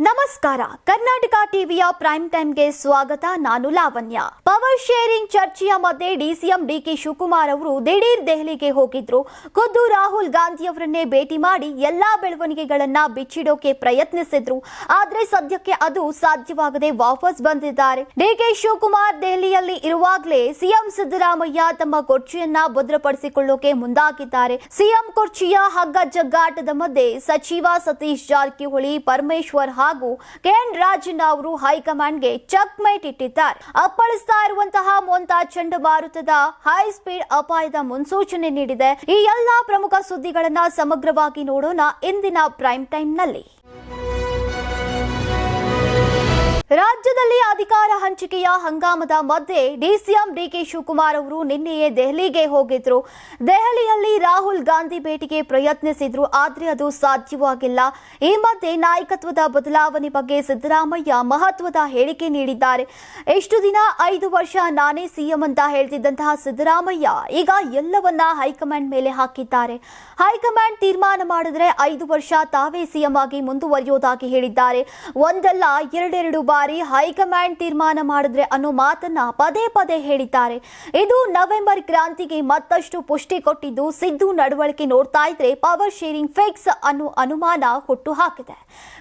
ನಮಸ್ಕಾರ. ಕರ್ನಾಟಕ ಟಿವಿಯ ಪ್ರೈಮ್ ಟೈಮ್ಗೆ ಸ್ವಾಗತ. ನಾನು ಲಾವಣ್ಯ. ಪವರ್ ಶೇರಿಂಗ್ ಚರ್ಚೆಯ ಮಧ್ಯೆ ಡಿಸಿಎಂ ಡಿಕೆ ಶಿವಕುಮಾರ್ ಅವರು ದಿಢೀರ್ ದೆಹಲಿಗೆ ಹೋಗಿದ್ರು. ಖುದ್ದು ರಾಹುಲ್ ಗಾಂಧಿ ಅವರನ್ನೇ ಭೇಟಿ ಮಾಡಿ ಎಲ್ಲಾ ಬೆಳವಣಿಗೆಗಳನ್ನ ಬಿಚ್ಚಿಡೋಕೆ ಪ್ರಯತ್ನಿಸಿದ್ರು. ಆದ್ರೆ ಸದ್ಯಕ್ಕೆ ಅದು ಸಾಧ್ಯವಾಗದೆ ವಾಪಸ್ ಬಂದಿದ್ದಾರೆ. ಡಿಕೆ ಶಿವಕುಮಾರ್ ದೆಹಲಿಯಲ್ಲಿ ಇರುವಾಗಲೇ ಸಿಎಂ ಸಿದ್ದರಾಮಯ್ಯ ತಮ್ಮ ಕುರ್ಚಿಯನ್ನ ಭದ್ರಪಡಿಸಿಕೊಳ್ಳೋಕೆ ಮುಂದಾಗಿದ್ದಾರೆ. ಸಿಎಂ ಕುರ್ಚಿಯ ಹಗ್ಗ ಜಗ್ಗಾಟದ ಮಧ್ಯೆ ಸಚಿವ ಸತೀಶ್ ಜಾರಕಿಹೊಳಿ, ಪರಮೇಶ್ವರ್ ಹಾಗೂ ಕೆಎನ್ ರಾಜಣ್ಣ ಅವರು ಹೈಕಮಾಂಡ್ಗೆ ಚೆಕ್ ಮೈಟ್ ಇಟ್ಟಿದ್ದಾರೆ. ಅಪ್ಪಳಿಸ್ತಾ ಇರುವಂತಹ ಮೊಂತಾ ಚಂಡಮಾರುತದ ಹೈ ಸ್ಪೀಡ್ ಅಪಾಯದ ಮುನ್ಸೂಚನೆ ನೀಡಿದೆ. ಈ ಎಲ್ಲಾ ಪ್ರಮುಖ ಸುದ್ದಿಗಳನ್ನ ಸಮಗ್ರವಾಗಿ ನೋಡೋಣ ಇಂದಿನ ಪ್ರೈಮ್ ಟೈಮ್ ರಾಜ್ಯದಲ್ಲಿ ಅಧಿಕಾರ ಹಂಚಿಕೆಯ ಹಂಗಾಮದ ಮಧ್ಯೆ ಡಿಸಿಎಂ ಡಿಕೆ ಶಿವಕುಮಾರ್ ಅವರು ನಿನ್ನೆಯೇ ದೆಹಲಿಗೆ ಹೋಗಿದ್ರು. ದೆಹಲಿಯಲ್ಲಿ ರಾಹುಲ್ ಗಾಂಧಿ ಭೇಟಿಗೆ ಪ್ರಯತ್ನಿಸಿದ್ರು, ಆದರೆ ಅದು ಸಾಧ್ಯವಾಗಿಲ್ಲ. ಈ ಮಧ್ಯೆ ನಾಯಕತ್ವದ ಬದಲಾವಣೆ ಬಗ್ಗೆ ಸಿದ್ದರಾಮಯ್ಯ ಮಹತ್ವದ ಹೇಳಿಕೆ ನೀಡಿದ್ದಾರೆ. ಎಷ್ಟು ದಿನ ಐದು ವರ್ಷ ನಾನೇ ಸಿಎಂ ಅಂತ ಹೇಳ್ತಿದ್ದಂತಹ ಸಿದ್ದರಾಮಯ್ಯ ಈಗ ಎಲ್ಲವನ್ನ ಹೈಕಮಾಂಡ್ ಮೇಲೆ ಹಾಕಿದ್ದಾರೆ. ಹೈಕಮಾಂಡ್ ತೀರ್ಮಾನ ಮಾಡಿದ್ರೆ ಐದು ವರ್ಷ ತಾವೇ ಸಿಎಂ ಆಗಿ ಮುಂದುವರಿಯೋದಾಗಿ ಹೇಳಿದ್ದಾರೆ. ಒಂದಲ್ಲ, ಎರಡೆರಡು ಬಾರಿ ಹೈಕಮಾಂಡ್ ತೀರ್ಮಾನ ಮಾಡಿದ್ರೆ ಅನ್ನೋ ಮಾತನ್ನ ಪದೇ ಪದೇ ಹೇಳಿದ್ದಾರೆ. ಇದು ನವೆಂಬರ್ ಕ್ರಾಂತಿಗೆ ಮತ್ತಷ್ಟು ಪುಷ್ಟಿ ಕೊಟ್ಟಿದ್ದು ಸಿದ್ದು ನಡವಳಿಕೆ ನೋಡ್ತಾ ಇದ್ರೆ ಪವರ್ ಶೇರಿಂಗ್ ಫಿಕ್ಸ್ ಅನ್ನೋ ಅನುಮಾನ ಹುಟ್ಟು ಹಾಕಿದೆ.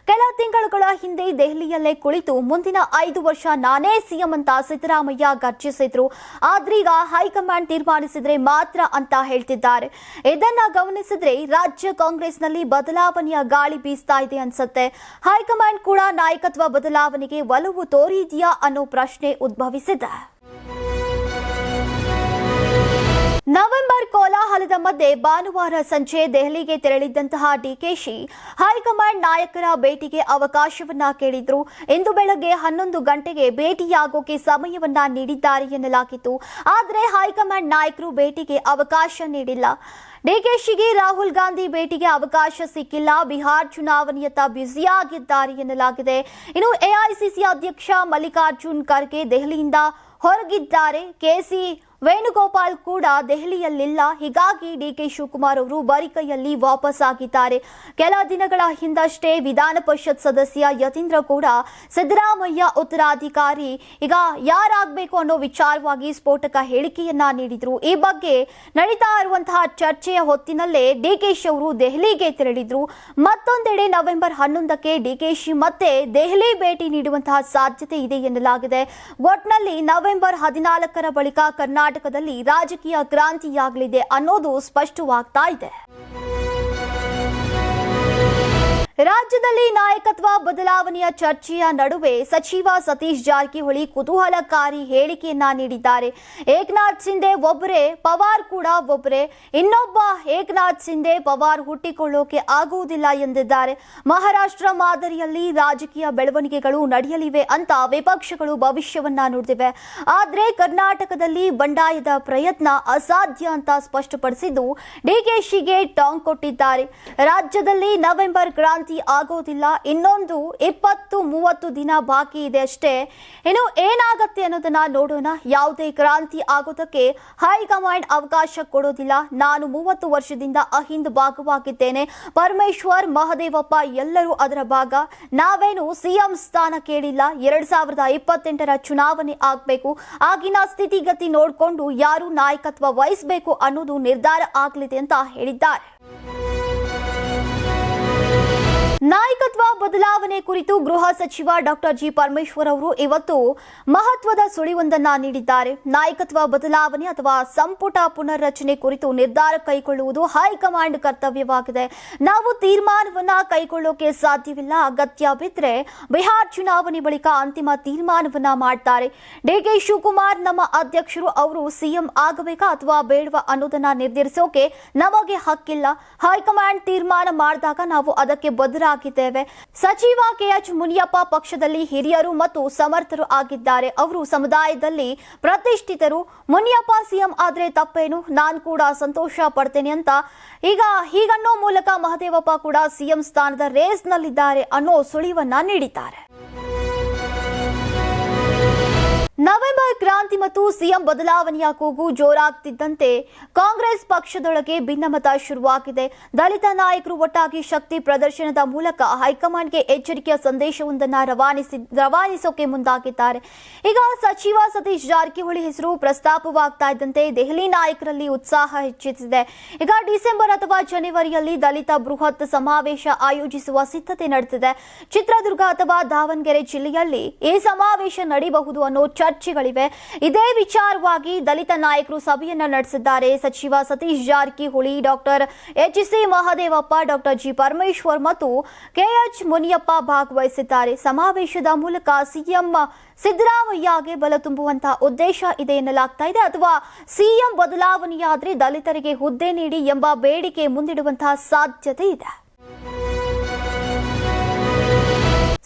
ಕೆಲ ತಿಂಗಳುಗಳ ಹಿಂದೆ ದೆಹಲಿಯಲ್ಲೇ ಕುಳಿತು ಮುಂದಿನ ಐದು ವರ್ಷ ನಾನೇ ಸಿಎಂ ಅಂತ ಸಿದ್ದರಾಮಯ್ಯ ಗರ್ಜಿಸಿದ್ರು. ಆದ್ರೀಗ ಹೈಕಮಾಂಡ್ ತೀರ್ಮಾನಿಸಿದ್ರೆ ಮಾತ್ರ ಅಂತ ಹೇಳ್ತಿದ್ದಾರೆ. ಇದನ್ನ ಗಮನಿಸಿದ್ರೆ ರಾಜ್ಯ ಕಾಂಗ್ರೆಸ್ನಲ್ಲಿ ಬದಲಾವಣೆಯ ಗಾಳಿ ಬೀಸ್ತಾ ಇದೆ ಅನ್ಸುತ್ತೆ. ಹೈಕಮಾಂಡ್ ಕೂಡ ನಾಯಕತ್ವ ಬದಲಾವಣೆಗೆ ಒಲವು ತೋರಿದೆಯಾ ಅನ್ನೋ ಪ್ರಶ್ನೆ ಉದ್ಭವಿಸಿದೆ. ನವೆಂಬರ್ ಕೋಲಾಹಲದ ಮಧ್ಯೆ ಭಾನುವಾರ ಸಂಜೆ ದೆಹಲಿಗೆ ತೆರಳಿದ್ದಂತಹ ಡಿಕೆಶಿ ಹೈಕಮಾಂಡ್ ನಾಯಕರ ಭೇಟಿಗೆ ಅವಕಾಶವನ್ನ ಕೇಳಿದ್ರು. ಇಂದು ಬೆಳಗ್ಗೆ ಹನ್ನೊಂದು ಗಂಟೆಗೆ ಭೇಟಿಯಾಗೋಕೆ ಸಮಯವನ್ನ ನೀಡಿದ್ದಾರೆ ಎನ್ನಲಾಗಿತ್ತು. ಆದರೆ ಹೈಕಮಾಂಡ್ ನಾಯಕರು ಭೇಟಿಗೆ ಅವಕಾಶ ನೀಡಿಲ್ಲ. ಡಿಕೆಶಿಗೆ ರಾಹುಲ್ ಗಾಂಧಿ ಭೇಟಿಗೆ ಅವಕಾಶ ಸಿಕ್ಕಿಲ್ಲ. ಬಿಹಾರ್ ಚುನಾವಣೆಯತ್ತ ಬ್ಯುಸಿಯಾಗಿದ್ದಾರೆ ಎನ್ನಲಾಗಿದೆ. ಇನ್ನು ಎಐಸಿಸಿ ಅಧ್ಯಕ್ಷ ಮಲ್ಲಿಕಾರ್ಜುನ್ ಖರ್ಗೆ ದೆಹಲಿಯಿಂದ ಹೊರಗಿದ್ದಾರೆ. ಕೆಸಿ ವೇಣುಗೋಪಾಲ್ ಕೂಡ ದೆಹಲಿಯಲ್ಲಿಲ್ಲ. ಹೀಗಾಗಿ ಡಿಕೆ ಶಿವಕುಮಾರ್ ಅವರು ಬರಿಕೈಯಲ್ಲಿ ವಾಪಸ್ ಆಗಿದ್ದಾರೆ ಕೆಲ ದಿನಗಳ ಹಿಂದಷ್ಟೇ ವಿಧಾನ ಪರಿಷತ್ ಸದಸ್ಯ ಯತೀಂದ್ರ ಕೂಡ ಸಿದ್ದರಾಮಯ್ಯ ಉತ್ತರಾಧಿಕಾರಿ. ಈಗ ಯಾರಾಗಬೇಕು ಅನ್ನೋ ವಿಚಾರವಾಗಿ ಸ್ಫೋಟಕ ಹೇಳಿಕೆಯನ್ನ ನೀಡಿದ್ರು. ಈ ಬಗ್ಗೆ ನಡೀತಾ ಇರುವಂತಹ ಚರ್ಚೆಯ ಹೊತ್ತಿನಲ್ಲೇ ಡಿಕೆಶಿ ಅವರು ದೆಹಲಿಗೆ ತೆರಳಿದ್ರು. ಮತ್ತೊಂದೆಡೆ ನವೆಂಬರ್ ಹನ್ನೊಂದಕ್ಕೆ ಡಿಕೆಶಿ ಮತ್ತೆ ದೆಹಲಿ ಭೇಟಿ ನೀಡುವಂತಹ ಸಾಧ್ಯತೆ ಇದೆ ಎನ್ನಲಾಗಿದೆ. ಒಟ್ನಲ್ಲಿ ನವೆಂಬರ್ ಹದಿನಾಲ್ಕರ ಬಳಿಕ ಕರ್ನಾಟಕದಲ್ಲಿ ರಾಜಕೀಯ ಕ್ರಾಂತಿಯಾಗಲಿದೆ ಅನ್ನೋದು ಸ್ಪಷ್ಟವಾಗ್ತಾ ಇದೆ. ರಾಜ್ಯದಲ್ಲಿ ನಾಯಕತ್ವ ಬದಲಾವಣೆಯ ಚರ್ಚೆಯ ನಡುವೆ ಸಚಿವ ಸತೀಶ್ ಜಾರಕಿಹೊಳಿ ಕುತೂಹಲಕಾರಿ ಹೇಳಿಕೆಯನ್ನ ನೀಡಿದ್ದಾರೆ. ಏಕನಾಥ್ ಸಿಂಧೆ ಒಬ್ಬರೇ ಪವಾರ್ ಕೂಡ ಒಬ್ಬರೇ ಇನ್ನೊಬ್ಬ ಏಕನಾಥ್ ಸಿಂಧೆ ಪವಾರ್ ಹುಟ್ಟಿಕೊಳ್ಳೋಕೆ ಆಗುವುದಿಲ್ಲ ಎಂದಿದ್ದಾರೆ. ಮಹಾರಾಷ್ಟ್ರ ಮಾದರಿಯಲ್ಲಿ ರಾಜಕೀಯ ಬೆಳವಣಿಗೆಗಳು ನಡೆಯಲಿವೆ ಅಂತ ವಿಪಕ್ಷಗಳು ಭವಿಷ್ಯವನ್ನ ನುಡಿದಿವೆ ಆದರೆ ಕರ್ನಾಟಕದಲ್ಲಿ ಬಂಡಾಯದ ಪ್ರಯತ್ನ ಅಸಾಧ್ಯ ಅಂತ ಸ್ಪಷ್ಟಪಡಿಸಿದ್ದು ಡಿಕೆಶಿಗೆ ಟಾಂಗ್ ಕೊಟ್ಟಿದ್ದಾರೆ. ರಾಜ್ಯದಲ್ಲಿ ನವೆಂಬರ್ ಕ್ರಾಂತಿ ಆಗೋದಿಲ್ಲ. ಇನ್ನೊಂದು ಇಪ್ಪತ್ತು ಮೂವತ್ತು ದಿನ ಬಾಕಿ ಇದೆ ಅಷ್ಟೇ. ಇನ್ನು ಏನಾಗತ್ತೆ ಅನ್ನೋದನ್ನ ನೋಡೋಣ. ಯಾವುದೇ ಕ್ರಾಂತಿ ಆಗೋದಕ್ಕೆ ಹೈಕಮಾಂಡ್ ಅವಕಾಶ ಕೊಡೋದಿಲ್ಲ. ನಾನು ಮೂವತ್ತು ವರ್ಷದಿಂದ ಅಹಿಂದ್ ಭಾಗವಾಗಿದ್ದೇನೆ. ಪರಮೇಶ್ವರ್, ಮಹದೇವಪ್ಪ ಎಲ್ಲರೂ ಅದರ ಭಾಗ. ನಾವೇನು ಸಿಎಂ ಸ್ಥಾನ ಕೇಳಿಲ್ಲ. ಎರಡ್ ಸಾವಿರದ ಇಪ್ಪತ್ತೆಂಟರ ಚುನಾವಣೆ ಆಗಬೇಕು. ಆಗಿನ ಸ್ಥಿತಿಗತಿ ನೋಡಿಕೊಂಡು ಯಾರು ನಾಯಕತ್ವ ವಹಿಸಬೇಕು ಅನ್ನೋದು ನಿರ್ಧಾರ ಆಗಲಿದೆ ಅಂತ ಹೇಳಿದ್ದಾರೆ. ನಾಯಕತ್ವ ಬದಲಾವಣೆ ಕುರಿತು ಗೃಹ ಸಚಿವ ಡಾಕ್ಟರ್ ಜಿ ಪರಮೇಶ್ವರ್ ಅವರು ಇವತ್ತು ಮಹತ್ವದ ಸುಳಿವೊಂದನ್ನ ನೀಡಿದ್ದಾರೆ. ನಾಯಕತ್ವ ಬದಲಾವಣೆ ಅಥವಾ ಸಂಪುಟ ಪುನರ್ರಚನೆ ಕುರಿತು ನಿರ್ಧಾರ ಕೈಗೊಳ್ಳುವುದು ಹೈಕಮಾಂಡ್ ಕರ್ತವ್ಯವಾಗಿದೆ. ನಾವು ತೀರ್ಮಾನವನ್ನ ಕೈಗೊಳ್ಳೋಕೆ ಸಾಧ್ಯವಿಲ್ಲ. ಅಗತ್ಯ ಬಿದ್ದರೆ ಬಿಹಾರ್ ಚುನಾವಣೆ ಬಳಿಕ ಅಂತಿಮ ತೀರ್ಮಾನವನ್ನ ಮಾಡ್ತಾರೆ. ಡಿಕೆ ಶಿವಕುಮಾರ್ ನಮ್ಮ ಅಧ್ಯಕ್ಷರು, ಅವರು ಸಿಎಂ ಆಗಬೇಕಾ ಅಥವಾ ಬೇಡವಾ ಅನ್ನೋದನ್ನ ನಿರ್ಧರಿಸೋಕೆ ನಮಗೆ ಹಕ್ಕಿಲ್ಲ. ಹೈಕಮಾಂಡ್ ತೀರ್ಮಾನ ಮಾಡಿದಾಗ ನಾವು ಅದಕ್ಕೆ ಬದ್ಧರಾಗಿದ್ದೇವೆ ಸಚಿವ ಕೆಎಚ್ ಮುನಿಯಪ್ಪ ಪಕ್ಷದಲ್ಲಿ ಹಿರಿಯರು ಮತ್ತು ಸಮರ್ಥರು ಆಗಿದ್ದಾರೆ. ಅವರು ಸಮುದಾಯದಲ್ಲಿ ಪ್ರತಿಷ್ಠಿತರು. ಮುನಿಯಪ್ಪ ಸಿಎಂ ಆದ್ರೆ ತಪ್ಪೇನು? ನಾನು ಕೂಡ ಸಂತೋಷ ಪಡ್ತೇನೆ ಅಂತ. ಈಗ ಹೀಗನ್ನೋ ಮೂಲಕ ಮಹದೇವಪ್ಪ ಕೂಡ ಸಿಎಂ ಸ್ಥಾನದ ರೇಸ್ನಲ್ಲಿದ್ದಾರೆ ಅನ್ನೋ ಸುಳಿವನ್ನ ನೀಡಿದ್ದಾರೆ. ನವೆಂಬರ್ ಕ್ರಾಂತಿ ಮತ್ತು ಸಿಎಂ ಬದಲಾವಣೆಯ ಕೂಗು ಜೋರಾಗ್ತಿದ್ದಂತೆ ಕಾಂಗ್ರೆಸ್ ಪಕ್ಷದೊಳಗೆ ಭಿನ್ನಮತ ಶುರುವಾಗಿದೆ. ದಲಿತ ನಾಯಕರು ಒಟ್ಟಾಗಿ ಶಕ್ತಿ ಪ್ರದರ್ಶನದ ಮೂಲಕ ಹೈಕಮಾಂಡ್ಗೆ ಎಚ್ಚರಿಕೆಯ ಸಂದೇಶವೊಂದನ್ನು ರವಾನಿಸಿ, ರವಾನಿಸೋಕೆ ಮುಂದಾಗಿದ್ದಾರೆ. ಈಗ ಸಚಿವ ಸತೀಶ್ ಜಾರಕಿಹೊಳಿ ಹೆಸರು ಪ್ರಸ್ತಾಪವಾಗ್ತಾ ಇದ್ದಂತೆ ದೆಹಲಿ ನಾಯಕರಲ್ಲಿ ಉತ್ಸಾಹ ಹೆಚ್ಚಿಸಿದೆ. ಈಗ ಡಿಸೆಂಬರ್ ಅಥವಾ ಜನವರಿಯಲ್ಲಿ ದಲಿತ ಬೃಹತ್ ಸಮಾವೇಶ ಆಯೋಜಿಸುವ ಸಿದ್ಧತೆ ನಡೆದಿದೆ. ಚಿತ್ರದುರ್ಗ ಅಥವಾ ದಾವಣಗೆರೆ ಜಿಲ್ಲೆಯಲ್ಲಿ ಈ ಸಮಾವೇಶ ನಡೆಯಬಹುದು ಅನ್ನೋ ಚರ್ಚೆಗಳಿವೆ. ಇದೇ ವಿಚಾರವಾಗಿ ದಲಿತ ನಾಯಕರು ಸಭೆಯನ್ನು ನಡೆಸಿದ್ದಾರೆ. ಸಚಿವ Satish Jarkiholi doctor H C Mahadevappa doctor G. Parameshwar ಮತ್ತು ಕೆಎಚ್ ಮುನಿಯಪ್ಪ ಭಾಗವಹಿಸಿದ್ದಾರೆ. ಸಮಾವೇಶದ ಮೂಲಕ ಸಿಎಂ ಸಿದ್ದರಾಮಯ್ಯಗೆ ಬಲ ತುಂಬುವಂತಹ ಉದ್ದೇಶ ಇದೆ ಎನ್ನಲಾಗ್ತಾ ಇದೆ. ಅಥವಾ ಸಿಎಂ ಬದಲಾವಣೆಯಾದ್ರೆ ದಲಿತರಿಗೆ ಹುದ್ದೆ ನೀಡಿ ಎಂಬ ಬೇಡಿಕೆ ಮುಂದಿಡುವಂತಹ ಸಾಧ್ಯತೆ ಇದೆ.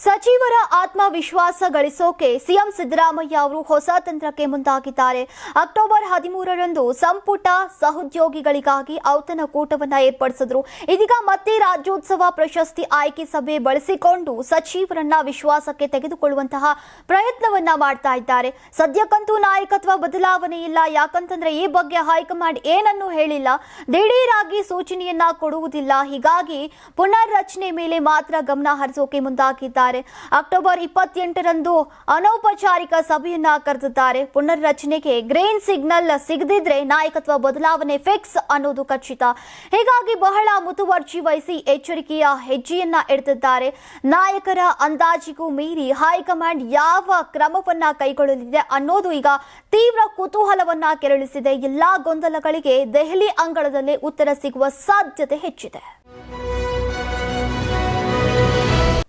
ಸಚಿವರ ಆತ್ಮವಿಶ್ವಾಸ ಗಳಿಸೋಕೆ ಸಿಎಂ ಸಿದ್ದರಾಮಯ್ಯ ಅವರು ಹೊಸ ತಂತ್ರಕ್ಕೆ ಮುಂದಾಗಿದ್ದಾರೆ. ಅಕ್ಟೋಬರ್ ಹದಿಮೂರರಂದು ಸಂಪುಟ ಸಹೋದ್ಯೋಗಿಗಳಿಗಾಗಿ ಔತಣಕೂಟವನ್ನ ಏರ್ಪಡಿಸಿದ್ರು. ಇದೀಗ ಮತ್ತೆ ರಾಜ್ಯೋತ್ಸವ ಪ್ರಶಸ್ತಿ ಆಯ್ಕೆ ಸಭೆ ಬಳಸಿಕೊಂಡು ಸಚಿವರನ್ನ ವಿಶ್ವಾಸಕ್ಕೆ ತೆಗೆದುಕೊಳ್ಳುವಂತಹ ಪ್ರಯತ್ನವನ್ನ ಮಾಡ್ತಾ ಇದ್ದಾರೆ. ಸದ್ಯಕ್ಕಂತೂ ನಾಯಕತ್ವ ಬದಲಾವಣೆ ಇಲ್ಲ. ಯಾಕಂತಂದ್ರೆ ಈ ಬಗ್ಗೆ ಹೈಕಮಾಂಡ್ ಏನನ್ನೂ ಹೇಳಿಲ್ಲ. ದಿಢೀರಾಗಿ ಸೂಚನೆಯನ್ನ ಕೊಡುವುದಿಲ್ಲ. ಹೀಗಾಗಿ ಪುನರ್ರಚನೆ ಮೇಲೆ ಮಾತ್ರ ಗಮನ ಹರಿಸೋಕೆ ಮುಂದಾಗಿದ್ದಾರೆ. ಅಕ್ಟೋಬರ್ ಇಪ್ಪತ್ತೆಂಟರಂದು ಅನೌಪಚಾರಿಕ ಸಭೆಯನ್ನ ಕರೆದಿದ್ದಾರೆ. ಪುನರ್ರಚನೆಗೆ ಗ್ರೀನ್ ಸಿಗ್ನಲ್ ಸಿಗದಿದ್ರೆ ನಾಯಕತ್ವ ಬದಲಾವಣೆ ಫಿಕ್ಸ್ ಅನ್ನೋದು ಖಚಿತ. ಹೀಗಾಗಿ ಬಹಳ ಮುತುವರ್ಜಿ ವಹಿಸಿ ಎಚ್ಚರಿಕೆಯ ಹೆಜ್ಜೆಯನ್ನ ಇಡ್ತಿದ್ದಾರೆ ನಾಯಕರ ಅಂದಾಜಿಗೂ ಮೀರಿ ಹೈಕಮಾಂಡ್ ಯಾವ ಕ್ರಮವನ್ನ ಕೈಗೊಳ್ಳಲಿದೆ ಅನ್ನೋದು ಈಗ ತೀವ್ರ ಕುತೂಹಲವನ್ನ ಕೆರಳಿಸಿದೆ. ಎಲ್ಲಾ ಗೊಂದಲಗಳಿಗೆ ದೆಹಲಿ ಅಂಗಳದಲ್ಲೇ ಉತ್ತರ ಸಿಗುವ ಸಾಧ್ಯತೆ ಹೆಚ್ಚಿದೆ.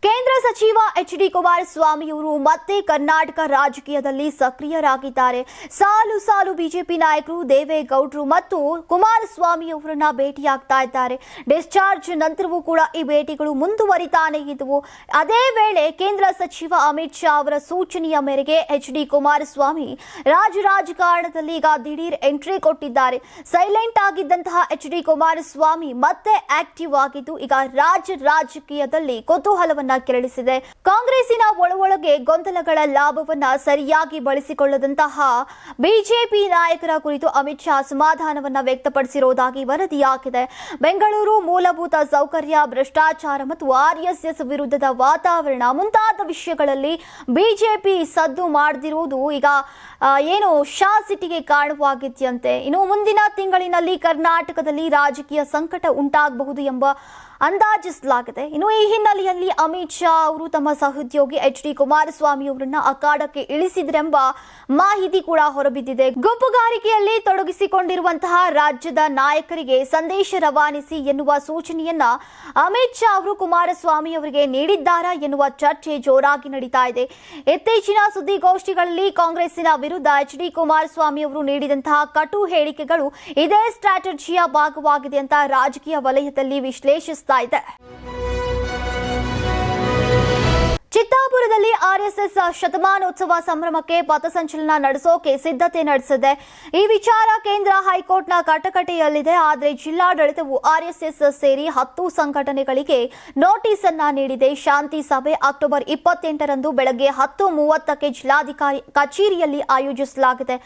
ಕೇಂದ್ರ ಸಚಿವ ಎಚ್ ಡಿ ಕುಮಾರಸ್ವಾಮಿಯವರು ಮತ್ತೆ ಕರ್ನಾಟಕ ರಾಜಕೀಯದಲ್ಲಿ ಸಕ್ರಿಯರಾಗಿದ್ದಾರೆ. ಸಾಲು ಸಾಲು ಬಿಜೆಪಿ ನಾಯಕರು ದೇವೇಗೌಡರು ಮತ್ತು ಕುಮಾರಸ್ವಾಮಿಯವರನ್ನ ಭೇಟಿಯಾಗ್ತಾ ಇದ್ದಾರೆ. ಡಿಸ್ಚಾರ್ಜ್ ನಂತರವೂ ಕೂಡ ಈ ಭೇಟಿಗಳು ಮುಂದುವರಿತಾನೆ ಇದ್ದವು ಅದೇ ವೇಳೆ ಕೇಂದ್ರ ಸಚಿವ ಅಮಿತ್ ಶಾ ಅವರ ಸೂಚನೆಯ ಮೇರೆಗೆ ಎಚ್ ಡಿ ಕುಮಾರಸ್ವಾಮಿ ರಾಜ ರಾಜಕಾರಣದಲ್ಲಿ ಈಗ ದಿಢೀರ್ ಎಂಟ್ರಿ ಕೊಟ್ಟಿದ್ದಾರೆ. ಸೈಲೆಂಟ್ ಆಗಿದ್ದಂತಹ ಎಚ್ ಡಿ ಕುಮಾರಸ್ವಾಮಿ ಮತ್ತೆ ಆಕ್ಟಿವ್ ಆಗಿದ್ದು ಈಗ ರಾಜ್ಯ ರಾಜಕೀಯದಲ್ಲಿ ಕುತೂಹಲವನ್ನ ಕೆರಳಿಸಿದೆ. ಕಾಂಗ್ರೆಸ್ಸಿನ ಒಳಗೊಳಗೆ ಗೊಂದಲಗಳ ಲಾಭವನ್ನ ಸರಿಯಾಗಿ ಬಳಸಿಕೊಳ್ಳದಂತಹ ಬಿಜೆಪಿ ನಾಯಕರ ಕುರಿತು ಅಮಿತ್ ಶಾ ಅಸಮಾಧಾನವನ್ನ ವ್ಯಕ್ತಪಡಿಸಿರುವುದಾಗಿ ವರದಿಯಾಗಿದೆ ಬೆಂಗಳೂರು ಮೂಲಭೂತ ಸೌಕರ್ಯ, ಭ್ರಷ್ಟಾಚಾರ ಮತ್ತು ಆರ್ಎಸ್ಎಸ್ ವಿರುದ್ಧದ ವಾತಾವರಣ ಮುಂತಾದ ವಿಷಯಗಳಲ್ಲಿ ಬಿಜೆಪಿ ಸದ್ದು ಮಾಡದಿರುವುದು ಈಗ ಏನು ಶಾ ಸಿಟಿಗೆ ಕಾರಣವಾಗಿದೆಯಂತೆ ಇನ್ನು ಮುಂದಿನ ತಿಂಗಳಿನಲ್ಲಿ ಕರ್ನಾಟಕದಲ್ಲಿ ರಾಜಕೀಯ ಸಂಕಟ ಉಂಟಾಗಬಹುದು ಎಂಬ ಅಂದಾಜಿಸಲಾಗಿದೆ. ಇನ್ನು ಈ ಹಿನ್ನೆಲೆಯಲ್ಲಿ ಅಮಿತ್ ಶಾ ಅವರು ತಮ್ಮ ಸಹೋದ್ಯೋಗಿ ಎಚ್ ಡಿ ಕುಮಾರಸ್ವಾಮಿ ಅವರನ್ನ ಅಖಾಡಕ್ಕೆ ಇಳಿಸಿದ್ರೆಂಬ ಮಾಹಿತಿ ಕೂಡ ಹೊರಬಿದ್ದಿದೆ. ಗುಂಪುಗಾರಿಕೆಯಲ್ಲಿ ತೊಡಗಿಸಿಕೊಂಡಿರುವಂತಹ ರಾಜ್ಯದ ನಾಯಕರಿಗೆ ಸಂದೇಶ ರವಾನಿಸಿ ಎನ್ನುವ ಸೂಚನೆಯನ್ನ ಅಮಿತ್ ಶಾ ಅವರು ಕುಮಾರಸ್ವಾಮಿ ಅವರಿಗೆ ನೀಡಿದ್ದಾರಾ ಎನ್ನುವ ಚರ್ಚೆ ಜೋರಾಗಿ ನಡೀತಾ ಇದೆ. ಇತ್ತೀಚಿನ ಸುದ್ದಿಗೋಷ್ಠಿಗಳಲ್ಲಿ ಕಾಂಗ್ರೆಸ್ಸಿನ ವಿರುದ್ಧ ಎಚ್ ಡಿ ಕುಮಾರಸ್ವಾಮಿ ಅವರು ನೀಡಿದಂತಹ ಕಟು ಹೇಳಿಕೆಗಳು ಇದೇ ಸ್ಟ್ರಾಟಜಿಯ ಭಾಗವಾಗಿದೆ ಅಂತ ರಾಜಕೀಯ ವಲಯದಲ್ಲಿ ವಿಶ್ಲೇಷಿಸ್ತಾ ಇದೆ. ಚಿತ್ತಾಪುರದಲ್ಲಿ ಆರ್ಎಸ್ಎಸ್ ಶತಮಾನೋತ್ಸವ ಸಂಭ್ರಮಕ್ಕೆ ಪಥಸಂಚಲನ ನಡೆಸೋಕೆ ಸಿದ್ಧತೆ ನಡೆಸಿದೆ. ಈ ವಿಚಾರ ಕೇಂದ್ರ ಹೈಕೋರ್ಟ್ನ ಕಟಕಟೆಯಲ್ಲಿದೆ. ಆದರೆ ಜಿಲ್ಲಾಡಳಿತವು ಆರ್ಎಸ್ಎಸ್ ಸೇರಿ ಹತ್ತು ಸಂಘಟನೆಗಳಿಗೆ ನೋಟಿಸ್ ಅನ್ನ ನೀಡಿದೆ. ಶಾಂತಿ ಸಭೆ ಅಕ್ಟೋಬರ್ ಇಪ್ಪತ್ತೆಂಟರಂದು ಬೆಳಗ್ಗೆ ಹತ್ತು ಮೂವತ್ತಕ್ಕೆ ಜಿಲ್ಲಾಧಿಕಾರಿ ಕಚೇರಿಯಲ್ಲಿ ಆಯೋಜಿಸಲಾಗಿದೆ.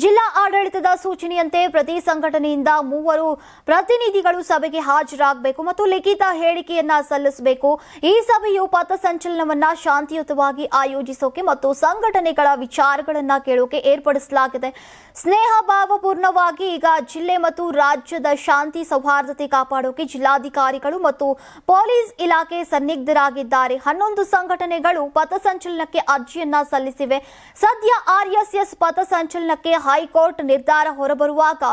ಜಿಲ್ಲಾ ಆಡಳಿತದ ಸೂಚನೆಯಂತೆ ಪ್ರತಿ ಸಂಘಟನೆಯಿಂದ ಮೂವರು ಪ್ರತಿನಿಧಿಗಳು ಸಭೆಗೆ ಹಾಜರಾಗಬೇಕು ಮತ್ತು ಲಿಖಿತ ಹೇಳಿಕೆಯನ್ನ ಸಲ್ಲಿಸಬೇಕು. ಈ ಸಭೆಯು ಪಥಸಂಚಲನವನ್ನ ಶಾಂತಿಯುತವಾಗಿ ಆಯೋಜಿಸೋಕೆ ಮತ್ತು ಸಂಘಟನೆಗಳ ವಿಚಾರಗಳನ್ನ ಕೇಳೋಕೆ ಏರ್ಪಡಿಸಲಾಗಿದೆ. ಸ್ನೇಹ ಭಾವಪೂರ್ಣವಾಗಿ ಈಗ ಜಿಲ್ಲೆ ಮತ್ತು ರಾಜ್ಯದ ಶಾಂತಿ ಸೌಹಾರ್ದತೆ ಕಾಪಾಡೋಕೆ ಜಿಲ್ಲಾಧಿಕಾರಿಗಳು ಮತ್ತು ಪೊಲೀಸ್ ಇಲಾಖೆ ಸನ್ನಿಗ್ಧರಾಗಿದ್ದಾರೆ. ಹನ್ನೊಂದು ಸಂಘಟನೆಗಳು ಪಥಸಂಚಲನಕ್ಕೆ ಅರ್ಜಿಯನ್ನ ಸಲ್ಲಿಸಿವೆ. ಸದ್ಯ ಆರ್ಎಸ್ಎಸ್ ಪಥಸಂಚಲನಕ್ಕೆ ಹೈಕೋರ್ಟ್ ನಿರ್ಧಾರ ಹೊರಬರುವಾಗ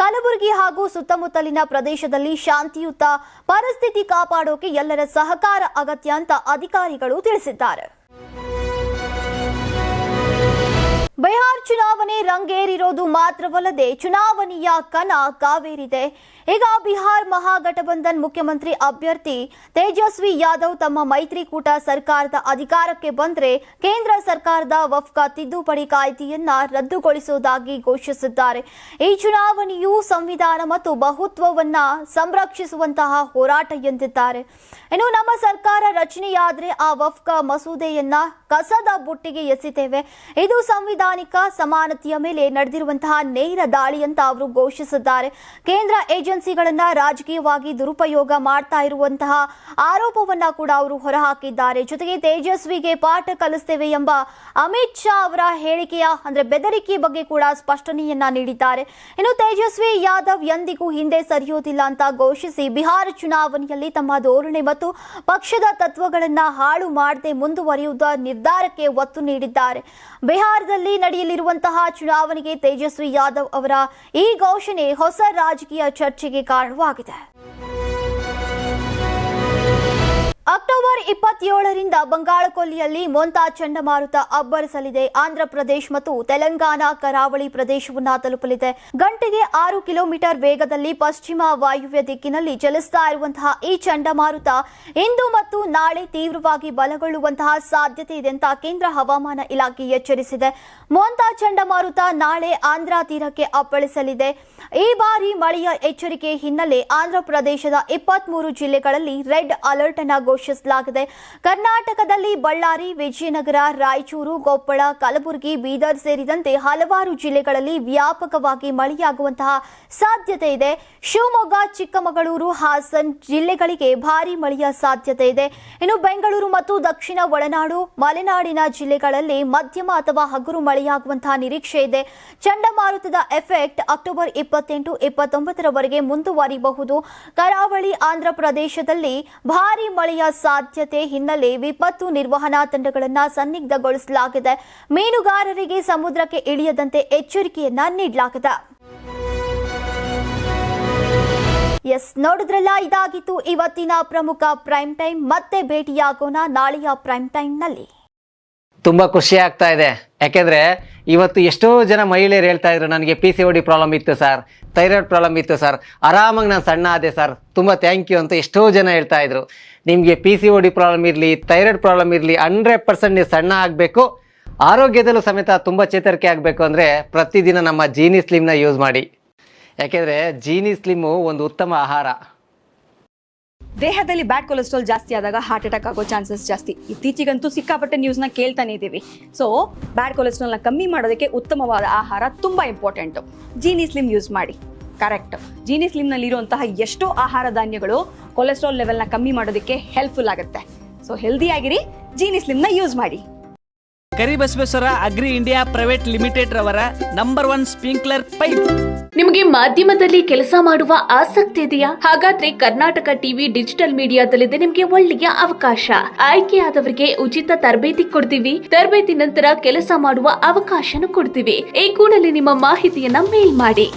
ಕಲಬುರಗಿ ಹಾಗೂ ಸುತ್ತಮುತ್ತಲಿನ ಪ್ರದೇಶದಲ್ಲಿ ಶಾಂತಿಯುತ ಪರಿಸ್ಥಿತಿ ಕಾಪಾಡೋಕೆ ಎಲ್ಲರ ಸಹಕಾರ ಅಗತ್ಯ ಅಂತ ಅಧಿಕಾರಿಗಳು ತಿಳಿಸಿದ್ದಾರೆ. ಬಿಹಾರ್ ಚುನಾವಣೆ ರಂಗೇರಿರೋದು ಮಾತ್ರವಲ್ಲದೆ ಚುನಾವಣೆಯ ಕಣ ಕಾವೇರಿದೆ. ಈಗ ಬಿಹಾರ್ ಮಹಾಗಠಬಂಧನ್ ಮುಖ್ಯಮಂತ್ರಿ ಅಭ್ಯರ್ಥಿ ತೇಜಸ್ವಿ ಯಾದವ್ ತಮ್ಮ ಮೈತ್ರಿಕೂಟ ಸರ್ಕಾರದ ಅಧಿಕಾರಕ್ಕೆ ಬಂದರೆ ಕೇಂದ್ರ ಸರ್ಕಾರದ ವಫ್ಕ ತಿದ್ದುಪಡಿ ಕಾಯ್ದೆಯನ್ನ ರದ್ದುಗೊಳಿಸುವುದಾಗಿ ಘೋಷಿಸಿದ್ದಾರೆ. ಈ ಚುನಾವಣೆಯು ಸಂವಿಧಾನ ಮತ್ತು ಬಹುತ್ವವನ್ನ ಸಂರಕ್ಷಿಸುವಂತಹ ಹೋರಾಟ ಎಂದಿದ್ದಾರೆ. ಇನ್ನು ನಮ್ಮ ಸರ್ಕಾರ ರಚನೆಯಾದ್ರೆ ಆ ವಫ್ಕ ಮಸೂದೆಯನ್ನ ಕಸದ ಬುಟ್ಟಿಗೆ ಎಸಿತೇವೆ. ಇದು ಸಂವಿಧಾನಿಕ ಸಮಾನತೆಯ ಮೇಲೆ ನಡೆದಿರುವಂತಹ ನೇರ ದಾಳಿ ಅಂತ ಅವರು ಘೋಷಿಸಿದ್ದಾರೆ. ಕೇಂದ್ರ ಏಜೆನ್ಸಿಗಳನ್ನ ರಾಜಕೀಯವಾಗಿ ದುರುಪಯೋಗ ಮಾಡ್ತಾ ಇರುವಂತಹ ಆರೋಪವನ್ನ ಕೂಡ ಅವರು ಹೊರಹಾಕಿದ್ದಾರೆ. ಜೊತೆಗೆ ತೇಜಸ್ವಿಗೆ ಪಾಠ ಕಲಿಸ್ತೇವೆ ಎಂಬ ಅಮಿತ್ ಶಾ ಅವರ ಹೇಳಿಕೆಯ, ಅಂದ್ರೆ ಬೆದರಿಕೆ ಬಗ್ಗೆ ಕೂಡ ಸ್ಪಷ್ಟನೆಯನ್ನ ನೀಡಿದ್ದಾರೆ. ಇನ್ನು ತೇಜಸ್ವಿ ಯಾದವ್ ಎಂದಿಗೂ ಹಿಂದೆ ಸರಿಯೋದಿಲ್ಲ ಅಂತ ಘೋಷಿಸಿ ಬಿಹಾರ ಚುನಾವಣೆಯಲ್ಲಿ ತಮ್ಮ ಧೋರಣೆ ಮತ್ತು ಪಕ್ಷದ ತತ್ವಗಳನ್ನ ಹಾಳು ಮಾಡದೆ ಮುಂದುವರಿಯುವ ನಿರ್ಧಾರಕ್ಕೆ ಒತ್ತು ನೀಡಿದ್ದಾರೆ. ಬಿಹಾರದಲ್ಲಿ ನಡೆಯಲಿರುವಂತಹ ಚುನಾವಣೆಗೆ ತೇಜಸ್ವಿ ಯಾದವ್ ಅವರ ಈ ಘೋಷಣೆ ಹೊಸ ರಾಜಕೀಯ ಚರ್ಚೆಗೆ ಕಾರಣವಾಗಿದೆ. ಅಕ್ಟೋಬರ್ ಇಪ್ಪತ್ತೇಳರಿಂದ ಬಂಗಾಳಕೊಲ್ಲಿಯಲ್ಲಿ ಮೊಂತಾ ಚಂಡಮಾರುತ ಅಬ್ಬರಿಸಲಿದೆ. ಆಂಧ್ರಪ್ರದೇಶ ಮತ್ತು ತೆಲಂಗಾಣ ಕರಾವಳಿ ಪ್ರದೇಶವನ್ನ ತಲುಪಲಿದೆ. ಗಂಟೆಗೆ ಆರು ಕಿಲೋಮೀಟರ್ ವೇಗದಲ್ಲಿ ಪಶ್ಚಿಮ ವಾಯುವ್ಯ ದಿಕ್ಕಿನಲ್ಲಿ ಚಲಿಸ್ತಾ ಇರುವಂತಹ ಈ ಚಂಡಮಾರುತ ಇಂದು ಮತ್ತು ನಾಳೆ ತೀವ್ರವಾಗಿ ಬಲಗೊಳ್ಳುವಂತಹ ಸಾಧ್ಯತೆ ಇದೆ ಅಂತ ಕೇಂದ್ರ ಹವಾಮಾನ ಇಲಾಖೆ ಎಚ್ಚರಿಸಿದೆ. ಮೊಂತಾ ಚಂಡಮಾರುತ ನಾಳೆ ಆಂಧ್ರ ತೀರಕ್ಕೆ ಅಪ್ಪಳಿಸಲಿದೆ. ಈ ಬಾರಿ ಮಳೆಯ ಎಚ್ಚರಿಕೆ ಹಿನ್ನೆಲೆ ಆಂಧ್ರಪ್ರದೇಶದ ಇಪ್ಪತ್ಮೂರು ಜಿಲ್ಲೆಗಳಲ್ಲಿ ರೆಡ್ ಅಲರ್ಟ್ ಅನ್ನ ಘೋಷಿಸಲಾಗಿದೆ. ಕರ್ನಾಟಕದಲ್ಲಿ ಬಳ್ಳಾರಿ, ವಿಜಯನಗರ, ರಾಯಚೂರು, ಕೊಪ್ಪಳ, ಕಲಬುರಗಿ, ಬೀದರ್ ಸೇರಿದಂತೆ ಹಲವಾರು ಜಿಲ್ಲೆಗಳಲ್ಲಿ ವ್ಯಾಪಕವಾಗಿ ಮಳೆಯಾಗುವಂತಹ ಸಾಧ್ಯತೆ ಇದೆ. ಶಿವಮೊಗ್ಗ, ಚಿಕ್ಕಮಗಳೂರು, ಹಾಸನ್ ಜಿಲ್ಲೆಗಳಿಗೆ ಭಾರಿ ಮಳೆಯ ಸಾಧ್ಯತೆ ಇದೆ. ಇನ್ನು ಬೆಂಗಳೂರು ಮತ್ತು ದಕ್ಷಿಣ ಒಳನಾಡು, ಮಲೆನಾಡಿನ ಜಿಲ್ಲೆಗಳಲ್ಲಿ ಮಧ್ಯಮ ಅಥವಾ ಹಗುರು ಮಳೆಯಾಗುವಂತಹ ನಿರೀಕ್ಷೆ ಇದೆ. ಚಂಡಮಾರುತದ ಎಫೆಕ್ಟ್ ಅಕ್ಟೋಬರ್ ಇಪ್ಪತ್ತೆಂಟು, ಇಪ್ಪತ್ತೊಂಬತ್ತರವರೆಗೆ ಮುಂದುವರಿಬಹುದು. ಕರಾವಳಿ ಆಂಧ್ರ ಪ್ರದೇಶದಲ್ಲಿ ಭಾರಿ ಮಳೆಯ ಸಾಧ್ಯತೆ ಹಿನ್ನೆಲೆ ವಿಪತ್ತು ನಿರ್ವಹಣಾ ತಂಡಗಳನ್ನು ಸನ್ನಿಗ್ಧಗೊಳಿಸಲಾಗಿದೆ. ಮೀನುಗಾರರಿಗೆ ಸಮುದ್ರಕ್ಕೆ ಇಳಿಯದಂತೆ ಎಚ್ಚರಿಕೆಯನ್ನ ನೀಡಲಾಗಿದೆ. ಎಸ್, ನೋಡಿದ್ರಲ್ಲ, ಇದಾಗಿತ್ತು ಇವತ್ತಿನ ಪ್ರಮುಖ ಪ್ರೈಮ್ ಟೈಮ್. ಮತ್ತೆ ಭೇಟಿಯಾಗೋಣ ನಾಳೆಯ ಪ್ರೈಮ್ ಟೈಮ್ನಲ್ಲಿ. ತುಂಬಾ ಖುಷಿ ಆಗ್ತಾ ಇದೆ. ಯಾಕೆಂದ್ರೆ ಇವತ್ತು ಎಷ್ಟೋ ಜನ ಮಹಿಳೆಯರು ಹೇಳ್ತಾ ಇದ್ರು, ನನಗೆ ಪಿ ಸಿ ಡಿ ಪ್ರಾಬ್ಲಮ್ ಇತ್ತು ಸರ್ ಥೈರಾಯ್ಡ್ ಪ್ರಾಬ್ಲಮ್ ಇತ್ತು ಸರ್, ಆರಾಮಾಗಿ ನಾನು ಸಣ್ಣ ಆದೆ ಸರ್, ತುಂಬ ಥ್ಯಾಂಕ್ ಯು ಅಂತ ಎಷ್ಟೋ ಜನ ಹೇಳ್ತಾ ಇದ್ರು. ನಿಮಗೆ ಪಿ ಸಿ ಡಿ ಪ್ರಾಬ್ಲಮ್ ಇರಲಿ ಥೈರಾಯ್ಡ್ ಪ್ರಾಬ್ಲಮ್ ಇರಲಿ ಹಂಡ್ರೆಡ್ ಪರ್ಸೆಂಟ್ ನೀವು ಸಣ್ಣ ಆಗಬೇಕು. ಆರೋಗ್ಯದಲ್ಲೂ ಸಮೇತ ತುಂಬ ಚೇತರಿಕೆ ಆಗಬೇಕು ಅಂದರೆ ಪ್ರತಿದಿನ ನಮ್ಮ ಜೀನಿ ಸ್ಲಿಮ್ನ ಯೂಸ್ ಮಾಡಿ. ಯಾಕೆಂದರೆ ಜೀನಿ ಸ್ಲಿಮ್ಮು ಒಂದು ಉತ್ತಮ ಆಹಾರ. ದೇಹದಲ್ಲಿ ಬ್ಯಾಡ್ ಕೊಲೆಸ್ಟ್ರಾಲ್ ಜಾಸ್ತಿ ಆದಾಗ ಹಾರ್ಟ್ ಅಟ್ಯಾಕ್ ಆಗೋ ಚಾನ್ಸಸ್ ಜಾಸ್ತಿ. ಇತ್ತೀಚೆಗಂತೂ ಸಿಕ್ಕಾಪಟ್ಟೆ ನ್ಯೂಸ್ನ ಕೇಳ್ತಾನೆ ಇದ್ದೀವಿ ಸೊ ಬ್ಯಾಡ್ ಕೊಲೆಸ್ಟ್ರಾಲ್ನ ಕಮ್ಮಿ ಮಾಡೋದಕ್ಕೆ ಉತ್ತಮವಾದ ಆಹಾರ ತುಂಬ ಇಂಪಾರ್ಟೆಂಟು ಜೀನಿ ಸ್ಲಿಮ್ ಯೂಸ್ ಮಾಡಿ. ಕರೆಕ್ಟ್. ಜೀನಿ ಸ್ಲಿಮ್ನಲ್ಲಿರುವಂತಹ ಎಷ್ಟೋ ಆಹಾರ ಧಾನ್ಯಗಳು ಕೊಲೆಸ್ಟ್ರಾಲ್ ಲೆವೆಲ್ನ ಕಮ್ಮಿ ಮಾಡೋದಕ್ಕೆ ಹೆಲ್ಪ್ಫುಲ್ ಆಗುತ್ತೆ. ಸೊ ಹೆಲ್ದಿ ಆಗಿರಿ ಜೀನಿ ಸ್ಲಿಮ್ನ ಯೂಸ್ ಮಾಡಿ. Karibasaveshwara agri India private limited ರವರ ನಂಬರ್ ಒನ್ ಸ್ಪ್ರಿಂಕ್ಲರ್ ಪೈಪ್. ನಿಮಗೆ ಮಾಧ್ಯಮದಲ್ಲಿ ಕೆಲಸ ಮಾಡುವ ಆಸಕ್ತಿ ಇದೆಯಾ? ಹಾಗಾದ್ರೆ ಕರ್ನಾಟಕ ಟಿವಿ ಡಿಜಿಟಲ್ ಮೀಡಿಯಾದಲ್ಲಿದೆ ನಿಮಗೆ ಒಳ್ಳೆಯ ಅವಕಾಶ. ಆಯ್ಕೆಯಾದವರಿಗೆ ಉಚಿತ ತರಬೇತಿ ಕೊಡ್ತೀವಿ. ತರಬೇತಿ ನಂತರ ಕೆಲಸ ಮಾಡುವ ಅವಕಾಶನೂ ಕೊಡ್ತೀವಿ. ಈ ಕೂಡಲೇ ನಿಮ್ಮ ಮಾಹಿತಿಯನ್ನ ಮೇಲ್ ಮಾಡಿ.